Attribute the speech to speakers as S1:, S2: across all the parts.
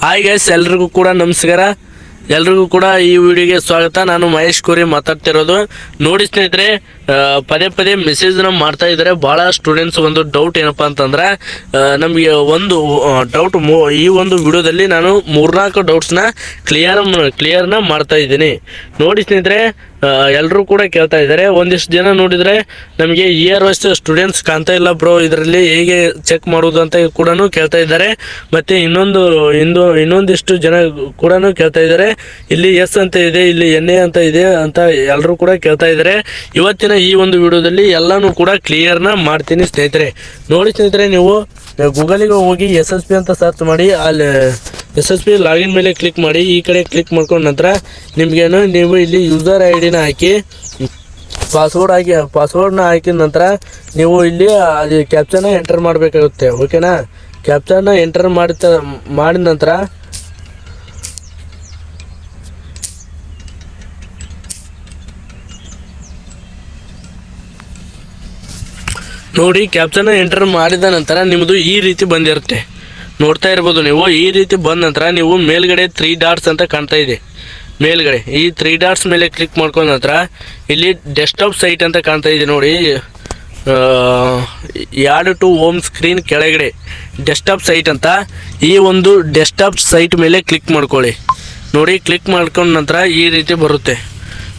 S1: Hi guys ಎಲ್ರಿಗೂ ಕೂಡ ನಮಸ್ಕಾರ. ಎಲ್ರಿಗೂ ಕೂಡ ಈ ವಿಡಿಯೋಗೆ ಸ್ವಾಗತ. ನಾನು ಮಹೇಶ್ ಕೋರಿ ಮಾತಾಡ್ತಿರೋದು. ನೋಡಿ ಸ್ನೇಹಿತರೆ ಪದೇ ಪದೇ ಮೆಸೇಜ್ನ ಮಾಡ್ತಾ ಇದ್ದಾರೆ. ಭಾಳ ಸ್ಟೂಡೆಂಟ್ಸ್ ಒಂದು ಡೌಟ್ ಏನಪ್ಪ ಅಂತಂದ್ರೆ ನಮಗೆ ಒಂದು ಡೌಟ್ ಈ ಒಂದು ವಿಡಿಯೋದಲ್ಲಿ ನಾನು ಮೂರ್ನಾಲ್ಕು ಡೌಟ್ಸ್ನ ಕ್ಲಿಯರ್ ಕ್ಲಿಯರ್ನ ಮಾಡ್ತಾ ಇದ್ದೀನಿ. ನೋಡಿ ಸ್ನೇಹಿತರೆ ಎಲ್ಲರೂ ಕೂಡ ಕೇಳ್ತಾ ಇದ್ದಾರೆ. ಒಂದಿಷ್ಟು ಜನ ನೋಡಿದರೆ ನಮಗೆ ಇಯರ್ ವೈಸ್ ಸ್ಟೂಡೆಂಟ್ಸ್ ಕಾಣ್ತಾ ಇಲ್ಲ ಬ್ರೋ ಇದರಲ್ಲಿ ಹೇಗೆ ಚೆಕ್ ಮಾಡೋದು ಅಂತ ಕೂಡ ಕೇಳ್ತಾ ಇದ್ದಾರೆ. ಮತ್ತೆ ಇನ್ನೊಂದು, ಇಂದು, ಇನ್ನೊಂದಿಷ್ಟು ಜನ ಕೂಡ ಕೇಳ್ತಾ ಇದ್ದಾರೆ. ಇಲ್ಲಿ ಎಸ್ ಅಂತ ಇದೆ, ಇಲ್ಲಿ ಎನ್ ಎ ಅಂತ ಇದೆ ಅಂತ ಎಲ್ಲರೂ ಕೂಡ ಕೇಳ್ತಾ ಇದ್ದಾರೆ. ಇವತ್ತಿನ ಈ ಒಂದು ವಿಡಿಯೋದಲ್ಲಿ ಎಲ್ಲನೂ ಕೂಡ ಕ್ಲಿಯರ್ನ ಮಾಡ್ತೀನಿ ಸ್ನೇಹಿತರೆ. ನೋಡಿ ಸ್ನೇಹಿತರೆ ನೀವು, ಗೂಗಲಿಗೆ ಹೋಗಿ ಎಸ್ ಎಸ್ ಪಿ ಅಂತ ಸರ್ಚ್ ಮಾಡಿ, ಅಲ್ಲಿ ಎಸ್ ಎಸ್ ಪಿ ಲಾಗಿನ್ ಮೇಲೆ ಕ್ಲಿಕ್ ಮಾಡಿ, ಈ ಕಡೆ ಕ್ಲಿಕ್ ಮಾಡ್ಕೊಂಡ ನಂತರ ನಿಮಗೇನು ನೀವು ಇಲ್ಲಿ ಯೂಸರ್ ಐ ಡಿನ ಹಾಕಿ ಪಾಸ್ವರ್ಡ್ ಹಾಕಿ ಪಾಸ್ವರ್ಡ್ನ ಹಾಕಿದ ನಂತರ ನೀವು ಇಲ್ಲಿ ಅದು ಕ್ಯಾಪ್ಚನ್ನ ಎಂಟರ್ ಮಾಡಬೇಕಾಗುತ್ತೆ ಓಕೆನಾ ಕ್ಯಾಪ್ಚನ್ನ ಎಂಟರ್ ಮಾಡಿದ ಮಾಡಿದ ನಂತರ ನೋಡಿ ಕ್ಯಾಪ್ಚನ್ನ ಎಂಟರ್ ಮಾಡಿದ ನಂತರ ನಿಮ್ಮದು ಈ ರೀತಿ ಬಂದಿರುತ್ತೆ. ನೋಡ್ತಾ ಇರ್ಬೋದು ನೀವು. ಈ ರೀತಿ ಬಂದ ನಂತರ ನೀವು ಮೇಲ್ಗಡೆ ತ್ರೀ ಡಾಟ್ಸ್ ಅಂತ ಕಾಣ್ತಾ ಇದೆ. ಮೇಲ್ಗಡೆ. ಈ ತ್ರೀ ಡಾಟ್ಸ್ ಮೇಲೆ ಕ್ಲಿಕ್ ಮಾಡ್ಕೊಂಡ ನಂತರ ಇಲ್ಲಿ ಡೆಸ್ಕ್ಟಾಪ್ ಸೈಟ್ ಅಂತ ಕಾಣ್ತಾ ಇದೆ ನೋಡಿ. ಎರಡು ಟು ಹೋಮ್ ಸ್ಕ್ರೀನ್ ಕೆಳಗಡೆ ಡೆಸ್ಕ್ಟಾಪ್ ಸೈಟ್ ಅಂತ ಈ ಒಂದು ಡೆಸ್ಕ್ಟಾಪ್ ಸೈಟ್ ಮೇಲೆ ಕ್ಲಿಕ್ ಮಾಡ್ಕೊಳ್ಳಿ. ನೋಡಿ ಕ್ಲಿಕ್ ಮಾಡ್ಕೊಂಡ ನಂತರ ಈ ರೀತಿ ಬರುತ್ತೆ.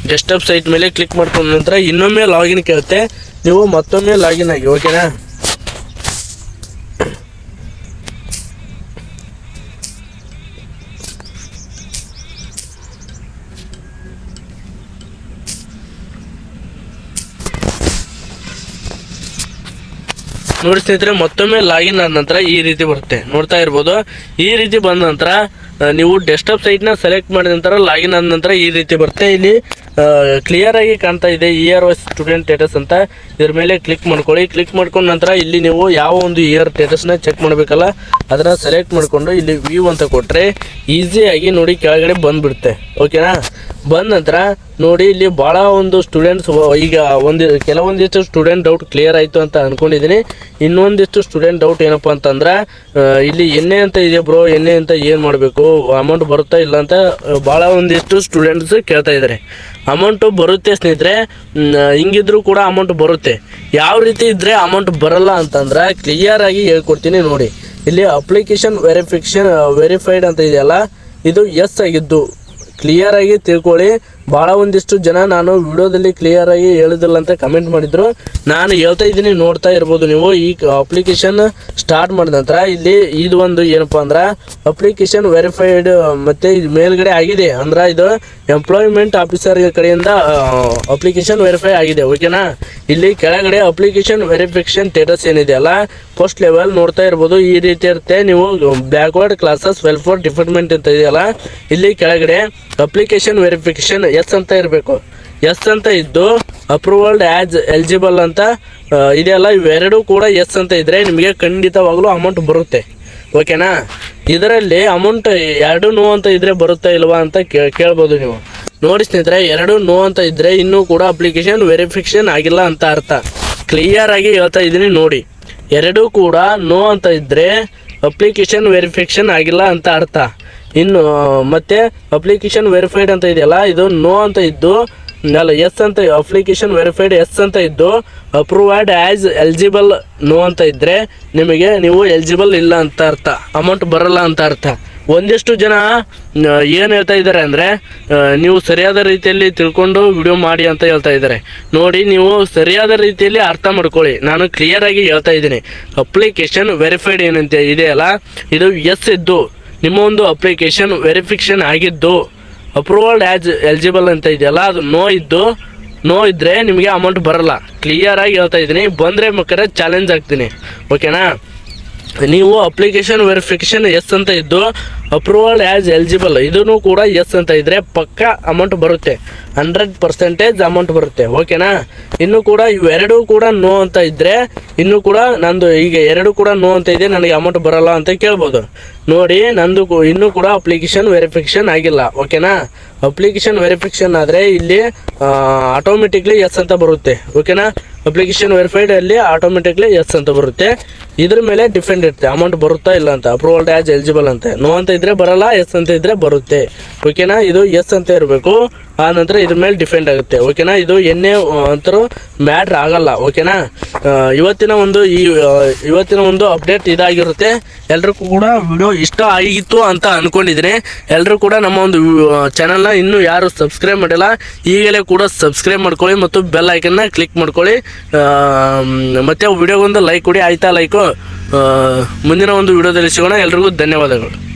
S1: ಡೆಸ್ಕ್ಟಾಪ್ ಸೈಟ್ ಮೇಲೆ ಕ್ಲಿಕ್ ಮಾಡ್ಕೊಂಡ ನಂತರ ಇನ್ನೊಮ್ಮೆ ಲಾಗಿನ್ ಕೇಳುತ್ತೆ. ನೀವು ಮತ್ತೊಮ್ಮೆ ಲಾಗಿನ್ ಆಗಿ ಓಕೆನಾ ನೋಡಿ ಸ್ನೇಹಿತರೆ, ಮತ್ತೊಮ್ಮೆ ಲಾಗಿನ್ ಆದ ನಂತರ ಈ ರೀತಿ ಬರುತ್ತೆ. ನೋಡ್ತಾ ಇರ್ಬೋದು, ಈ ರೀತಿ ಬಂದ ನಂತರ ನೀವು ಡೆಸ್ಕ್ಟಾಪ್ ಸೈಟ್ನ ಸೆಲೆಕ್ಟ್ ಮಾಡಿದ ನಂತರ ಲಾಗಿನ್ ಆದ ನಂತರ ಈ ರೀತಿ ಬರುತ್ತೆ. ಇಲ್ಲಿ ಕ್ಲಿಯರ್ ಆಗಿ ಕಾಣ್ತಾ ಇದೆ E R wise student status ಅಂತ. ಇದ್ರ ಮೇಲೆ ಕ್ಲಿಕ್ ಮಾಡ್ಕೊಳ್ಳಿ. ಕ್ಲಿಕ್ ಮಾಡ್ಕೊಂಡ ನಂತರ ಇಲ್ಲಿ ನೀವು ಯಾವ ಒಂದು ಇಯರ್ ಸ್ಟೇಟಸ್ನ ಚೆಕ್ ಮಾಡಬೇಕಲ್ಲ, ಅದನ್ನು ಸೆಲೆಕ್ಟ್ ಮಾಡಿಕೊಂಡು ಇಲ್ಲಿ ವ್ಯೂ ಅಂತ ಕೊಟ್ಟರೆ ಈಸಿಯಾಗಿ ನೋಡಿ ಕೆಳಗಡೆ ಬಂದ್ಬಿಡುತ್ತೆ. ಓಕೆನಾ ಬಂದ ನಂತರ ನೋಡಿ, ಇಲ್ಲಿ ಭಾಳ ಒಂದು ಸ್ಟೂಡೆಂಟ್ಸ್ ಈಗ ಒಂದು, ಕೆಲವೊಂದಿಷ್ಟು ಸ್ಟೂಡೆಂಟ್ ಡೌಟ್ ಕ್ಲಿಯರ್ ಆಯಿತು ಅಂತ ಅಂದ್ಕೊಂಡಿದ್ದೀನಿ ಇನ್ನೊಂದಿಷ್ಟು ಸ್ಟೂಡೆಂಟ್ ಡೌಟ್ ಏನಪ್ಪ ಅಂತಂದ್ರೆ ಇಲ್ಲಿ ಎಣ್ಣೆ ಅಂತ ಇದೆ ಬ್ರೋ ಎಣ್ಣೆ ಅಂತ ಏನು ಮಾಡಬೇಕು? ಅಮೌಂಟ್ ಬರುತ್ತಾ ಇಲ್ಲ ಅಂತ ಭಾಳ ಒಂದಿಷ್ಟು ಸ್ಟೂಡೆಂಟ್ಸ್ ಕೇಳ್ತಾ ಇದ್ದಾರೆ ಅಮೌಂಟು ಬರುತ್ತೆ ಸ್ನೇಹಿತರೆ ಹಿಂಗಿದ್ರೂ ಕೂಡ ಅಮೌಂಟ್ ಬರುತ್ತೆ. ಯಾವ ರೀತಿ ಇದ್ರೆ ಅಮೌಂಟ್ ಬರಲ್ಲ ಅಂತಂದ್ರೆ ಕ್ಲಿಯರ್ ಆಗಿ ಹೇಳ್ಕೊಡ್ತೀನಿ ನೋಡಿ. ಇಲ್ಲಿ ಅಪ್ಲಿಕೇಶನ್ ವೆರಿಫಿಕೇಶನ್ ವೆರಿಫೈಡ್ ಅಂತ ಇದೆಯಲ್ಲ, ಇದು ಎಸ್ ಆಗಿದ್ದು. ಕ್ಲಿಯರ್ ಆಗಿ ತಿಳ್ಕೊಳ್ಳಿ. ಭಾಳ ಒಂದಿಷ್ಟು ಜನ ನಾನು ವಿಡಿಯೋದಲ್ಲಿ ಕ್ಲಿಯರ್ ಆಗಿ ಹೇಳಿದಿಲ್ಲ ಅಂತ ಕಮೆಂಟ್ ಮಾಡಿದ್ರು. ನಾನು ಹೇಳ್ತಾ ಇದ್ದೀನಿ, ನೋಡ್ತಾ ಇರ್ಬೋದು ನೀವು. ಈ ಅಪ್ಲಿಕೇಶನ್ ಸ್ಟಾರ್ಟ್ ಮಾಡಿದ ನಂತರ ಇಲ್ಲಿ ಇದು ಒಂದು ಏನಪ್ಪ ಅಂದ್ರೆ ಅಪ್ಲಿಕೇಶನ್ ವೆರಿಫೈಡ್ ಮತ್ತೆ ಇದು ಮೇಲ್ಗಡೆ ಆಗಿದೆ. ಅಂದ್ರೆ ಇದು ಎಂಪ್ಲಾಯ್ಮೆಂಟ್ ಆಫೀಸರ್ ಕಡೆಯಿಂದ ಅಪ್ಲಿಕೇಶನ್ ವೆರಿಫೈ ಆಗಿದೆ. ಓಕೆನಾ ಇಲ್ಲಿ ಕೆಳಗಡೆ ಅಪ್ಲಿಕೇಶನ್ ವೆರಿಫಿಕೇಶನ್ ಸ್ಟೇಟಸ್ ಏನಿದೆಯಲ್ಲ ಫಸ್ಟ್ ಲೆವೆಲ್ ನೋಡ್ತಾ ಇರ್ಬೋದು. ಈ ರೀತಿ ಇರುತ್ತೆ. ನೀವು ಬ್ಯಾಕ್ವರ್ಡ್ ಕ್ಲಾಸಸ್ ವೆಲ್ಫೇರ್ ಡಿಪಾರ್ಟ್ಮೆಂಟ್ ಅಂತ ಇದೆಯಲ್ಲ, ಇಲ್ಲಿ ಕೆಳಗಡೆ ಅಪ್ಲಿಕೇಶನ್ ವೆರಿಫಿಕೇಶನ್ ಎಸ್ ಅಂತ ಇರಬೇಕು. ಎಸ್ ಅಂತ ಇದ್ದು ಅಪ್ರೂವಲ್ಡ್ ಆ್ಯಸ್ ಎಲಿಜಿಬಲ್ ಅಂತ ಇದೆಯಲ್ಲ ಇವೆರಡೂ ಕೂಡ ಎಸ್ ಅಂತ ಇದ್ದರೆ ನಿಮಗೆ ಖಂಡಿತವಾಗಲೂ ಅಮೌಂಟ್ ಬರುತ್ತೆ. ಓಕೆನಾ ಇದರಲ್ಲಿ ಅಮೌಂಟ್ ಎರಡು ನೋ ಅಂತ ಇದ್ದರೆ ಬರುತ್ತಾ ಇಲ್ವಾ ಅಂತ ಕೇಳ್ಬೋದು ನೀವು. ನೋಡಿ ಸ್ನೇಹಿತರೆ, ಎರಡು ನೋ ಅಂತ ಇದ್ದರೆ ಇನ್ನೂ ಕೂಡ ಅಪ್ಲಿಕೇಶನ್ ವೆರಿಫಿಕೇಷನ್ ಆಗಿಲ್ಲ ಅಂತ ಅರ್ಥ. ಕ್ಲಿಯರ್ ಆಗಿ ಹೇಳ್ತಾ ಇದ್ದೀನಿ ನೋಡಿ. ಎರಡೂ ಕೂಡ ನೋ ಅಂತ ಇದ್ದರೆ ಅಪ್ಲಿಕೇಶನ್ ವೆರಿಫಿಕೇಷನ್ ಆಗಿಲ್ಲ ಅಂತ ಅರ್ಥ. ಇನ್ನು, ಮತ್ತೆ ಅಪ್ಲಿಕೇಶನ್ ವೆರಿಫೈಡ್ ಅಂತ ಇದೆಯಲ್ಲ, ಇದು ನೋ ಅಂತ ಇದ್ದು, ಅಲ್ಲ ಎಸ್ ಅಂತ ಅಪ್ಲಿಕೇಶನ್ ವೆರಿಫೈಡ್ ಎಸ್ ಅಂತ ಇದ್ದು ಅಪ್ರೂವ್ಡ್ ಆ್ಯಸ್ ಎಲಿಜಿಬಲ್ ನೋ ಅಂತ ಇದ್ದರೆ ನಿಮಗೆ ನೀವು ಎಲಿಜಿಬಲ್ ಇಲ್ಲ ಅಂತ ಅರ್ಥ ಅಮೌಂಟ್ ಬರಲ್ಲ ಅಂತ ಅರ್ಥ. ಒಂದಿಷ್ಟು ಜನ ಏನು ಹೇಳ್ತಾ ಇದ್ದಾರೆ ಅಂದರೆ ನೀವು ಸರಿಯಾದ ರೀತಿಯಲ್ಲಿ ತಿಳ್ಕೊಂಡು ವಿಡಿಯೋ ಮಾಡಿ ಅಂತ ಹೇಳ್ತಾ ಇದ್ದಾರೆ. ನೋಡಿ, ನೀವು ಸರಿಯಾದ ರೀತಿಯಲ್ಲಿ ಅರ್ಥ ಮಾಡ್ಕೊಳ್ಳಿ. ನಾನು ಕ್ಲಿಯರಾಗಿ ಹೇಳ್ತಾ ಇದ್ದೀನಿ. ಅಪ್ಲಿಕೇಶನ್ ವೆರಿಫೈಡ್ ಏನಂತ, ಇದೆಯಲ್ಲ, ಇದು ಎಸ್ ಇದ್ದು. ನಿಮ್ಮ ಒಂದು ಅಪ್ಲಿಕೇಶನ್ ವೆರಿಫಿಕೇಶನ್ ಆಗಿದ್ದು ಅಪ್ರೂವಲ್ಡ್ ಆ್ಯಸ್ ಎಲಿಜಿಬಲ್ ಅಂತ ಇದೆಯಲ್ಲ, ಅದು ನೋ ಇದ್ದು ನೋ ಇದ್ದರೆ ನಿಮಗೆ ಅಮೌಂಟ್ ಬರಲ್ಲ. ಕ್ಲಿಯರ್ ಆಗಿ ಹೇಳ್ತಾ ಇದ್ದೀನಿ. ಬಂದರೆ ಬೇಕಾದ್ರೆ ಚಾಲೆಂಜ್ ಆಗ್ತೀನಿ. ಓಕೆನಾ ನೀವು ಅಪ್ಲಿಕೇಶನ್ ವೆರಿಫಿಕೇಶನ್ ಎಸ್ ಅಂತ ಇದ್ದು ಅಪ್ರೂವಲ್ ಆ್ಯಸ್ ಎಲಿಜಿಬಲ್ ಇದೂ ಕೂಡ ಎಸ್ ಅಂತ ಇದ್ದರೆ ಪಕ್ಕ ಅಮೌಂಟ್ ಬರುತ್ತೆ. ಹಂಡ್ರೆಡ್ ಪರ್ಸೆಂಟೇಜ್ ಅಮೌಂಟ್ ಬರುತ್ತೆ. ಓಕೆನಾ ಇನ್ನು ಕೂಡ ಇವೆರಡೂ ಕೂಡ ನೋ ಅಂತ ಇದ್ರೆ, ಇನ್ನು ಕೂಡ ನಂದು ಈಗ ಎರಡು ಕೂಡ ನೋ ಅಂತ ಇದೆ, ನನಗೆ ಅಮೌಂಟ್ ಬರಲ್ಲ ಅಂತ ಕೇಳ್ಬೋದು. ನೋಡಿ, ನಂದು ಇನ್ನು ಕೂಡ ಅಪ್ಲಿಕೇಶನ್ ವೆರಿಫಿಕೇಶನ್ ಆಗಿಲ್ಲ ಓಕೆನಾ ಅಪ್ಲಿಕೇಶನ್ ವೆರಿಫಿಕೇಶನ್ ಆದರೆ ಇಲ್ಲಿ ಆಟೋಮೆಟಿಕ್ಲಿ ಎಸ್ ಅಂತ ಬರುತ್ತೆ ಓಕೆನಾ ಅಪ್ಲಿಕೇಶನ್ ವೆರಿಫೈಡ್ ಅಲ್ಲಿ ಆಟೋಮೆಟಿಕ್ಲಿ ಎಸ್ ಅಂತ ಬರುತ್ತೆ. ಇದ್ರ ಮೇಲೆ ಡಿಫೆಂಡ್ ಇರುತ್ತೆ ಅಮೌಂಟ್ ಬರುತ್ತಾ ಇಲ್ಲ ಅಂತ ಅಪ್ರೂವಲ್ಡ್ ಆ್ಯಸ್ ಎಲಿಜಿಬಲ್ ಅಂತ. ನೋ ಅಂತ ಇದ್ರೆ ಬರಲ್ಲ ಎಸ್ ಅಂತ ಇದ್ರೆ ಬರುತ್ತೆ ಓಕೆನಾ ಇದು ಎಸ್ ಅಂತ ಇರಬೇಕು. ಆ ನಂತರ ಇದ್ರ ಮೇಲೆ ಡಿಪೆಂಡ್ ಆಗುತ್ತೆ, ಓಕೆನಾ? ಇದು ಎಣ್ಣೆ ಅಂತರೂ ಮ್ಯಾಟ್ರ್ ಆಗಲ್ಲ, ಓಕೆನಾ? ಇವತ್ತಿನ ಒಂದು ಈ ಇವತ್ತಿನ ಒಂದು ಅಪ್ಡೇಟ್ ಇದಾಗಿರುತ್ತೆ. ಎಲ್ರಿಗೂ ಕೂಡ ವಿಡಿಯೋ ಇಷ್ಟ ಆಗಿತ್ತು ಅಂತ ಅನ್ಕೊಂಡಿದ್ರೆ ಎಲ್ಲರೂ ಕೂಡ ನಮ್ಮ ಒಂದು ಚಾನಲ್ನ ಇನ್ನೂ ಯಾರು ಸಬ್ಸ್ಕ್ರೈಬ್ ಮಾಡಿಲ್ಲ, ಈಗಲೇ ಕೂಡ ಸಬ್ಸ್ಕ್ರೈಬ್ ಮಾಡ್ಕೊಳ್ಳಿ ಮತ್ತು ಬೆಲ್ ಐಕನ್ನ ಕ್ಲಿಕ್ ಮಾಡ್ಕೊಳ್ಳಿ. ಮತ್ತೆ ವಿಡಿಯೋಗೊಂದು ಲೈಕ್ ಕೊಡಿ, ಆಯ್ತಾ ಲೈಕು ಮುಂದಿನ ಒಂದು ವಿಡಿಯೋದಲ್ಲಿ ಸಿಗೋಣ. ಎಲ್ರಿಗೂ ಧನ್ಯವಾದಗಳು.